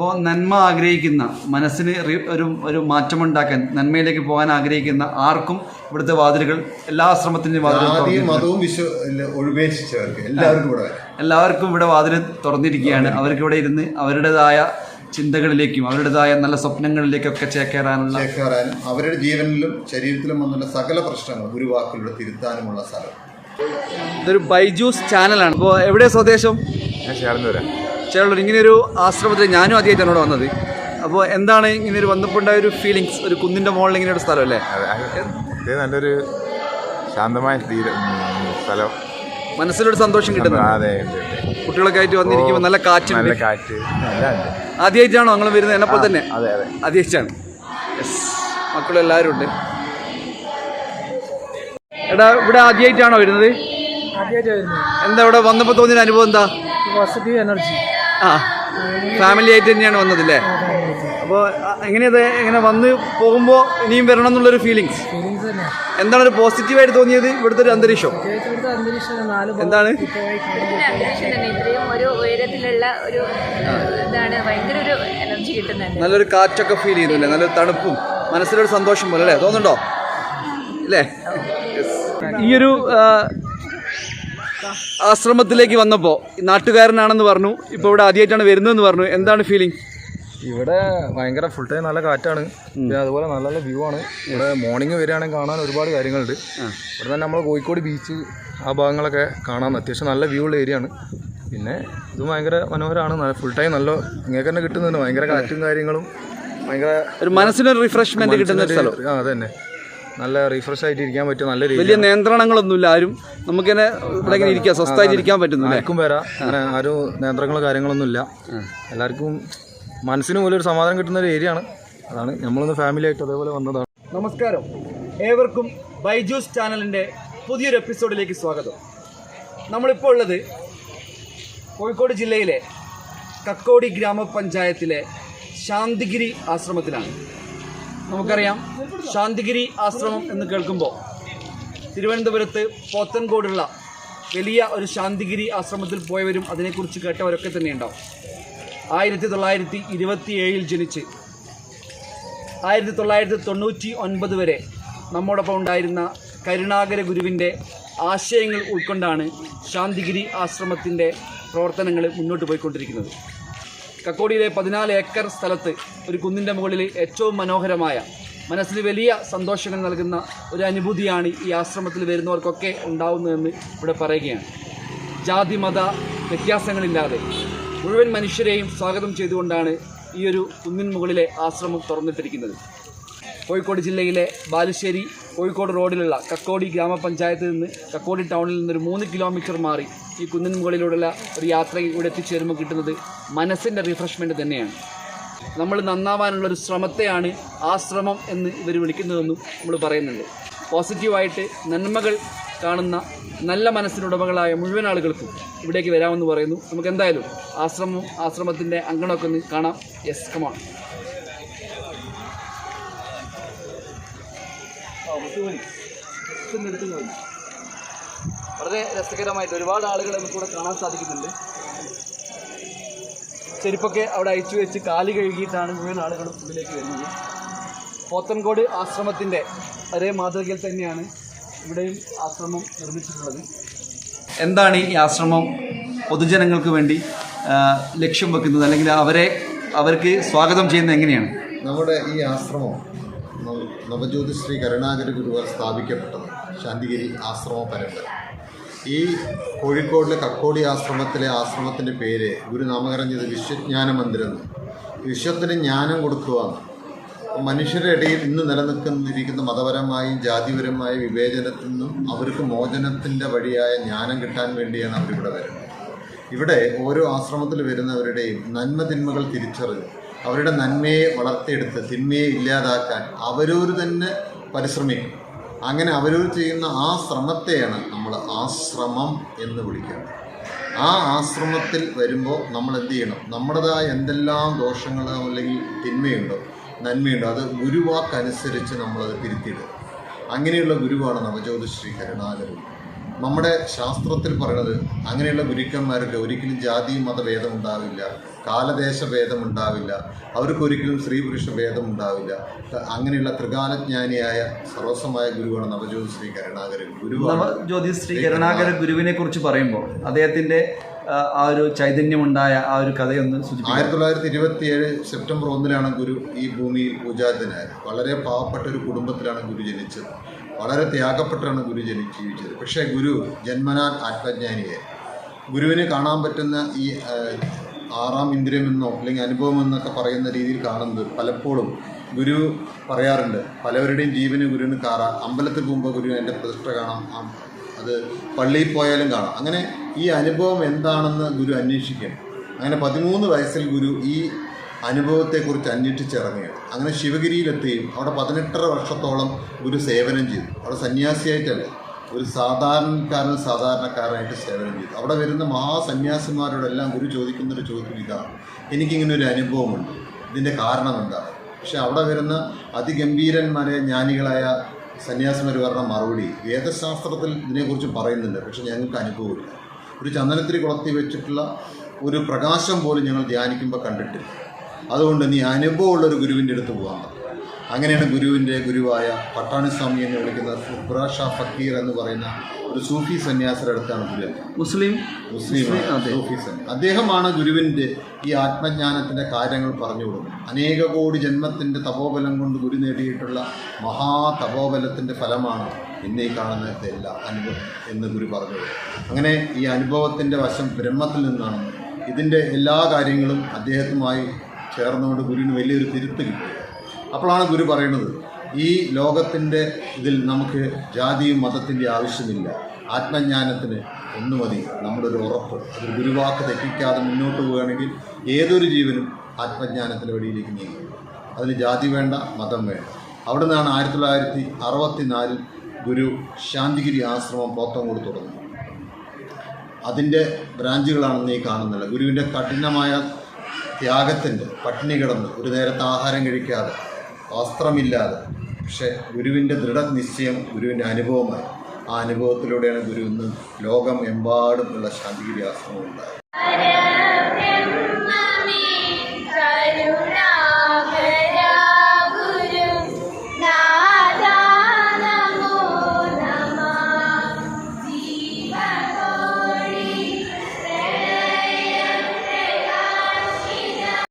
അപ്പോൾ നന്മ ആഗ്രഹിക്കുന്ന മനസ്സിന് ഒരു ഒരു മാറ്റമുണ്ടാക്കാൻ നന്മയിലേക്ക് പോകാൻ ആഗ്രഹിക്കുന്ന ആർക്കും ഇവിടുത്തെ വാതിലുകൾ എല്ലാ ആശ്രമത്തിന്റെയും വാതിലും. മതവും എല്ലാവർക്കും ഇവിടെ എല്ലാവർക്കും ഇവിടെ വാതിൽ തുറന്നിരിക്കുകയാണ്. അവർക്ക് ഇവിടെ ഇരുന്ന് അവരുടേതായ ചിന്തകളിലേക്കും അവരുടേതായ നല്ല സ്വപ്നങ്ങളിലേക്കൊക്കെ ചേക്കേറാനുള്ള ചേക്കേറാനും അവരുടെ ജീവനിലും ശരീരത്തിലും വന്നുള്ള സകല പ്രശ്നങ്ങൾ ഒരു വാക്കിലൂടെ തിരുത്താനുമുള്ള സ്ഥലം. ഇതൊരു ബൈജൂസ് ചാനലാണ്. അപ്പോൾ എവിടെ സ്വദേശം? ഞാൻ ചേർന്നുവരാം ചേട്ടൻ ഇങ്ങനെ ഒരു ആശ്രമത്തിൽ ഞാനും ആദ്യമായിട്ടാണ് ഇവിടെ വന്നത്. അപ്പോൾ എന്താണ് ഇങ്ങനെ ഒരു വന്നപ്പോൾ ഉണ്ടായ ഒരു ഫീലിങ്സ് ഒരു കുന്നിന്റെ മുകളിൽ ഇങ്ങനെ ഒരു സ്ഥലം അല്ലേ? അതെ ഇത് നല്ലൊരു ശാന്തമായ തീര സ്ഥലം. മനസ്സിലൊരു സന്തോഷം കിട്ടുന്നു അതെ. കുട്ടികളൊക്കെ ആയിട്ട് വന്നിരിക്കുമ്പോൾ നല്ല കാറ്റ് നല്ല കാറ്റ്. ആദ്യമായിട്ടാണോ നിങ്ങൾ വരുന്നത്? എന്നെപ്പോൾ തന്നെ? അതെ അതെ. ആദ്യമായിട്ടാണ്. യെസ് മക്കളെല്ലാവരും ഉണ്ട്. എടാ ഇവിടെ ആദ്യമായിട്ടാണോ വരുന്നത്? ആദ്യമായിട്ട് വരുന്നത്. എന്താ ഇവിടെ വന്നപ്പോൾ തോന്നിയ അനുഭവം എന്താ? Positive energy. ആ ഫാമിലി ആയിട്ട് തന്നെയാണ് വന്നതല്ലേ? അപ്പോൾ എങ്ങനെയത്? എങ്ങനെ വന്ന് പോകുമ്പോൾ ഇനിയും വരണം എന്നുള്ളൊരു ഫീലിങ്സ് എന്താണ് ഒരു പോസിറ്റീവായിട്ട് തോന്നിയത് ഇവിടുത്തെ ഒരു അന്തരീക്ഷം? പ്രത്യേകിച്ച് അന്തരീക്ഷം നാല് എന്താണ്? നല്ലൊരു കാറ്റൊക്കെ ഫീൽ ചെയ്യുന്നില്ലേ നല്ലൊരു തണുപ്പും മനസ്സിലൊരു സന്തോഷം പോലെ അല്ലേ? തോന്നുന്നുണ്ടോ? അല്ലേ? ഈ ഒരു ആശ്രമത്തിലേക്ക് വന്നപ്പോൾ നാട്ടുകാരനാണെന്ന് പറഞ്ഞു. ഇപ്പോൾ ഇവിടെ ആദ്യമായിട്ടാണ് വരുന്നതെന്ന് പറഞ്ഞു. എന്താണ് ഫീലിംഗ് ഇവിടെ ഭയങ്കര ഫുൾ ടൈം നല്ല കാറ്റാണ്. പിന്നെ അതുപോലെ നല്ല നല്ല വ്യൂ ആണ്. ഇവിടെ മോർണിംഗ് വരികയാണെങ്കിൽ കാണാൻ ഒരുപാട് കാര്യങ്ങളുണ്ട്. ഇവിടെ തന്നെ നമ്മൾ കോഴിക്കോട് ബീച്ച് ആ ഭാഗങ്ങളൊക്കെ കാണാൻ അത്യാവശ്യം നല്ല വ്യൂ ഉള്ള ഏരിയ ആണ്. പിന്നെ ഇത് ഭയങ്കര മനോഹരമാണ്. നല്ല ഫുൾ ടൈം നല്ല ഇങ്ങനെ തന്നെ കിട്ടുന്നുണ്ട്. ഭയങ്കര കാറ്റും കാര്യങ്ങളും ഭയങ്കര ഒരു മനസ്സിനൊരു റിഫ്രഷ്മെന്റ് കിട്ടുന്ന ഒരു സ്ഥലം. ആ അതന്നെ. നല്ല റീഫ്രഷ് ആയിട്ട് ഇരിക്കാൻ പറ്റും നല്ല വലിയ നിയന്ത്രണങ്ങളൊന്നും നിയന്ത്രണങ്ങളൊന്നുമില്ല. ആരും നമുക്കിങ്ങനെ ഇവിടെ ഇങ്ങനെ ഇരിക്കാം സ്വസ്ഥമായിട്ട് ഇരിക്കാൻ പറ്റുന്നില്ലേ? ആർക്കും വരാം. അങ്ങനെ ആരും നിയന്ത്രണങ്ങളോ കാര്യങ്ങളൊന്നും ഇല്ല എല്ലാവർക്കും മനസ്സിന് പോലും ഒരു സമാധാനം കിട്ടുന്ന ഒരു ഏരിയ ആണ്. അതാണ് നമ്മളൊന്ന് ഫാമിലി ആയിട്ട് അതേപോലെ വന്നതാണ്. നമസ്കാരം. ഏവർക്കും ബൈജൂസ് ചാനലിന്റെ പുതിയൊരു എപ്പിസോഡിലേക്ക് സ്വാഗതം. നമ്മളിപ്പോൾ ഉള്ളത് കോഴിക്കോട് ജില്ലയിലെ കക്കോടി ഗ്രാമപഞ്ചായത്തിലെ ശാന്തിഗിരി ആശ്രമത്തിലാണ്. നമുക്കറിയാം ശാന്തിഗിരി ആശ്രമം എന്ന് കേൾക്കുമ്പോൾ തിരുവനന്തപുരത്ത് പോത്തൻകോടുള്ള വലിയ ഒരു ശാന്തിഗിരി ആശ്രമത്തിൽ പോയവരും അതിനെക്കുറിച്ച് കേട്ടവരൊക്കെ തന്നെ ഉണ്ടാവും ആയിരത്തി തൊള്ളായിരത്തി ഇരുപത്തി ഏഴിൽ ജനിച്ച് ആയിരത്തി തൊള്ളായിരത്തി തൊണ്ണൂറ്റി ഒൻപത് വരെ നമ്മോടൊപ്പം ഉണ്ടായിരുന്ന കരുണാകര ഗുരുവിന്റെ ആശയങ്ങൾ ഉൾക്കൊണ്ടാണ് ശാന്തിഗിരി ആശ്രമത്തിന്റെ പ്രവർത്തനങ്ങൾ മുന്നോട്ട് പോയിക്കൊണ്ടിരിക്കുന്നത്. കക്കോടിയിലെ പതിനാല് ഏക്കർ സ്ഥലത്ത് ഒരു കുന്നിന്റെ മുകളിൽ ഏറ്റവും മനോഹരമായ മനസ്സിന് വലിയ സന്തോഷങ്ങൾ നൽകുന്ന ഒരു അനുഭൂതിയാണ് ഈ ആശ്രമത്തിൽ വരുന്നവർക്കൊക്കെ ഉണ്ടാവുന്നതെന്ന് ഇവിടെ പറയുകയാണ്. ജാതി മത വ്യത്യാസങ്ങളില്ലാതെ മുഴുവൻ മനുഷ്യരെയും സ്വാഗതം ചെയ്തുകൊണ്ടാണ് ഈ ഒരു കുന്നിൻ മുകളിലെ ആശ്രമം തുറന്നിട്ടിരിക്കുന്നത്. കോഴിക്കോട് ജില്ലയിലെ ബാലുശ്ശേരി കോഴിക്കോട് റോഡിലുള്ള കക്കോടി ഗ്രാമപഞ്ചായത്തിൽ നിന്ന് കക്കോടി ടൗണിൽ നിന്നൊരു മൂന്ന് കിലോമീറ്റർ മാറി ഈ കുന്നിൻ മുകളിലൂടെയുള്ള ഒരു യാത്ര ഇവിടെ എത്തിച്ചേരുമ്പോൾ കിട്ടുന്നത് മനസ്സിന്റെ റിഫ്രഷ്മെന്റ് തന്നെയാണ്. നമ്മൾ നന്നാവാനുള്ള ഒരു ശ്രമത്തെയാണ് ശ്രമം എന്ന് ഇവർ വിളിക്കുന്നതെന്നും നമ്മൾ പറയുന്നുണ്ട്. പോസിറ്റീവായിട്ട് നന്മകൾ കാണുന്ന നല്ല മനസ്സിനുടമകളായ മുഴുവൻ ആളുകൾക്കും ഇവിടേക്ക് വരാമെന്ന് പറയുന്നു. നമുക്ക് എന്തായാലും ആശ്രമം ആശ്രമത്തിന്റെ അങ്കണമൊക്കെ ഒന്ന് കാണാം. യെസ് കമാണ് വളരെ രസകരമായിട്ട് ഒരുപാട് ആളുകളെ നമുക്കിവിടെ കാണാൻ സാധിക്കുന്നുണ്ട്. ചെരുപ്പൊക്കെ അവിടെ അയച്ചു വെച്ച് കാൽ കഴുകിയിട്ടാണ് മുഴുവൻ ആളുകളും ഉള്ളിലേക്ക് വരുന്നത്. പോത്തൻകോട് ആശ്രമത്തിന്റെ ഒരേ മാതൃകയിൽ തന്നെയാണ് ഇവിടെയും ആശ്രമം നിർമ്മിച്ചിട്ടുള്ളത്. എന്താണ് ഈ ആശ്രമം പൊതുജനങ്ങൾക്ക് വേണ്ടി ലക്ഷ്യം വെക്കുന്നത്? അല്ലെങ്കിൽ അവരെ അവർക്ക് സ്വാഗതം ചെയ്യുന്നത് എങ്ങനെയാണ്? നമ്മുടെ ഈ ആശ്രമം നവജ്യോതി ശ്രീ കരുണാകര ഗുരുവാൽ സ്ഥാപിക്കപ്പെട്ടത് ശാന്തിഗിരി ആശ്രമ പരമ്പര. ഈ കോഴിക്കോടിലെ കക്കോടി ആശ്രമത്തിലെ ആശ്രമത്തിന്റെ പേര് ഗുരു നാമകരഞ്ഞത് വിശ്വജ്ഞാന മന്ദിരം വിശ്വത്തിന് ജ്ഞാനം കൊടുക്കുക മനുഷ്യരുടെ ഇടയിൽ ഇന്ന് നിലനിൽക്കുന്നിരിക്കുന്ന മതപരമായും ജാതിപരമായ വിവേചനത്തിൽ നിന്നും അവർക്ക് മോചനത്തിന്റെ വഴിയായ ജ്ഞാനം കിട്ടാൻ വേണ്ടിയാണ് അവരിവിടെ വരുന്നത്. ഇവിടെ ഓരോ ആശ്രമത്തിൽ വരുന്നവരുടെയും നന്മ തിന്മകൾ തിരിച്ചറിഞ്ഞ് അവരുടെ നന്മയെ വളർത്തിയെടുത്ത് തിന്മയെ ഇല്ലാതാക്കാൻ അവരോർ തന്നെ പരിശ്രമിക്കും. അങ്ങനെ അവരോർ ചെയ്യുന്ന ആ ശ്രമത്തെയാണ് നമ്മൾ ആശ്രമം എന്ന് വിളിക്കുന്നത്. ആ ആശ്രമത്തിൽ വരുമ്പോൾ നമ്മൾ എന്ത് ചെയ്യണം? നമ്മുടേതായ എന്തെല്ലാം ദോഷങ്ങളോ അല്ലെങ്കിൽ തിന്മയുണ്ടോ നന്മയുണ്ടോ അത് ഗുരുവാക്കനുസരിച്ച് നമ്മളത് തിരുത്തിയിടുക. അങ്ങനെയുള്ള ഗുരുവാണ് നവജ്യോതിശ്രീ കരുണാകരൻ നമ്മുടെ ശാസ്ത്രത്തിൽ പറയുന്നത് അങ്ങനെയുള്ള ഗുരുക്കന്മാർക്ക് ഒരിക്കലും ജാതിയും മതഭേദം ഉണ്ടാവില്ല. കാലദേശ ഭേദം ഉണ്ടാവില്ല അവർക്ക് ഒരിക്കലും സ്ത്രീ പുരുഷ ഭേദം ഉണ്ടാവില്ല അങ്ങനെയുള്ള ത്രികാലജ്ഞാനിയായ സർവസ്വമായ ഗുരുവാണ് നവജ്യോതി ശ്രീ കരുണാകരൻ. ഗുരു നവജ്യോതി ശ്രീ കരുണാകര ഗുരുവിനെ കുറിച്ച് പറയുമ്പോൾ അദ്ദേഹത്തിന്റെ ആ, ഒരു ചൈതന്യമുണ്ടായ ആ ഒരു കഥയൊന്ന് സൂചിപ്പിക്കും. ആയിരത്തി തൊള്ളായിരത്തി ഇരുപത്തി ഏഴ് സെപ്റ്റംബർ ഒന്നിലാണ് ഗുരു ഈ ഭൂമിയിൽ പൂജാതനായത് വളരെ പാവപ്പെട്ട ഒരു കുടുംബത്തിലാണ് ഗുരു ജനിച്ചത്. വളരെ ത്യാഗപ്പെട്ടാണ് ഗുരു ജനിച്ച് ജീവിച്ചത് പക്ഷേ ഗുരു ജന്മനാൻ ആത്മജ്ഞാനിയായി. ഗുരുവിനെ കാണാൻ പറ്റുന്ന ഈ ആറാം ഇന്ദ്രിയമെന്നോ അല്ലെങ്കിൽ അനുഭവം എന്നൊക്കെ പറയുന്ന രീതിയിൽ കാണുന്നത് പലപ്പോഴും ഗുരു പറയാറുണ്ട്. പലവരുടെയും ജീവന് ഗുരുവിന് കാറാം. അമ്പലത്തിൽ പോകുമ്പോൾ ഗുരു എന്റെ പ്രതിഷ്ഠ കാണാം. അത് പള്ളിയിൽ പോയാലും കാണാം. അങ്ങനെ ഈ അനുഭവം എന്താണെന്ന് ഗുരു അന്വേഷിക്കുകയാണ് അങ്ങനെ പതിമൂന്ന് വയസ്സിൽ ഗുരു ഈ അനുഭവത്തെക്കുറിച്ച് അന്വേഷിച്ചിറങ്ങുകയാണ്. അങ്ങനെ ശിവഗിരിയിലെത്തുകയും അവിടെ പതിനെട്ടര വർഷത്തോളം ഗുരു സേവനം ചെയ്തു. അവിടെ സന്യാസിയായിട്ടല്ല ഒരു സാധാരണക്കാരൻ സാധാരണക്കാരനായിട്ട് സേവനം ചെയ്തു. അവിടെ വരുന്ന മഹാസന്യാസിമാരോടെല്ലാം ഗുരു ചോദിക്കുന്നൊരു ചോദ്യം ഇതാണ്. എനിക്കിങ്ങനെ ഒരു അനുഭവമുണ്ട്. ഇതിന്റെ കാരണം എന്താണ്? പക്ഷെ അവിടെ വരുന്ന അതിഗംഭീരന്മാരെ ജ്ഞാനികളായ സന്യാസിമാർ മറുപടി വേദശാസ്ത്രത്തിൽ ഇതിനെക്കുറിച്ച് പറയുന്നുണ്ട്. പക്ഷെ ഞങ്ങൾക്ക് അനുഭവമില്ല. ഒരു ചന്ദനത്തിരി കുളത്തി വെച്ചിട്ടുള്ള ഒരു പ്രകാശം പോലും ഞങ്ങൾ ധ്യാനിക്കുമ്പോൾ കണ്ടിട്ടില്ല. അതുകൊണ്ട് നീ അനുഭവമുള്ള ഒരു ഗുരുവിന്റെ അടുത്ത് പോകാൻ അങ്ങനെയാണ് ഗുരുവിന്റെ ഗുരുവായ പട്ടാണിസ്വാമി എന്ന് വിളിക്കുന്ന ഫുറാഷ ഫക്കീർ എന്ന് പറയുന്ന ഒരു സൂഫി സന്യാസിയുടെ അടുത്താണ് ഗുരു. മുസ്ലിം? മുസ്ലിം സൂഫി. അദ്ദേഹമാണ് ഗുരുവിന്റെ ഈ ആത്മജ്ഞാനത്തിന്റെ കാര്യങ്ങൾ പറഞ്ഞു കൊടുക്കുന്നത്. അനേക കോടി ജന്മത്തിന്റെ തപോബലം കൊണ്ട് ഗുരു നേടിയിട്ടുള്ള മഹാ തപോബലത്തിന്റെ ഫലമാണ് എന്നെ കാണുന്നത് കാണുന്ന എല്ലാ അനുഭവം എന്ന് ഗുരു പറഞ്ഞു അങ്ങനെ ഈ അനുഭവത്തിന്റെ വശം ബ്രഹ്മത്തിൽ നിന്നാണ് ഇതിന്റെ എല്ലാ കാര്യങ്ങളും അദ്ദേഹത്തുമായി ചേർന്നുകൊണ്ട് ഗുരുവിന് വലിയൊരു തിരുത്ത് കിട്ടി അപ്പോഴാണ് ഗുരു പറയുന്നത് ഈ ലോകത്തിന്റെ ഇതിൽ നമുക്ക് ജാതിയും മതത്തിന്റെ ആവശ്യമില്ല. ആത്മജ്ഞാനത്തിന് ഒന്ന് മതി നമ്മുടെ ഒരു ഉറപ്പ്. അതൊരു ഗുരുവാക്ക് തെറ്റിക്കാതെ മുന്നോട്ട് പോവുകയാണെങ്കിൽ ഏതൊരു ജീവനും ആത്മജ്ഞാനത്തിന്റെ വഴിയിലേക്ക് നീങ്ങും. അതിന് ജാതി വേണ്ട മതം വേണ്ട. അവിടെ നിന്നാണ് ആയിരത്തി തൊള്ളായിരത്തി അറുപത്തി നാലിൽ ഗുരു ശാന്തിഗിരി ആശ്രമം പോത്തങ്കോട് തുടങ്ങി അതിന്റെ ബ്രാഞ്ചുകളാണെന്ന് ഈ കാണുന്നില്ല. ഗുരുവിന്റെ കഠിനമായ ത്യാഗത്തിന്റെ പട്ടിണി കിടന്ന് ഒരു നേരത്തെ ആഹാരം കഴിക്കാതെ വസ്ത്രമില്ലാതെ. പക്ഷെ ഗുരുവിന്റെ ദൃഢനിശ്ചയം ഗുരുവിന്റെ അനുഭവമായി. ആ അനുഭവത്തിലൂടെയാണ് ഗുരു ഇന്ന് ലോകം എമ്പാടുമുള്ള ശാന്തിഗിരി ആശ്രമം ഉണ്ടായത്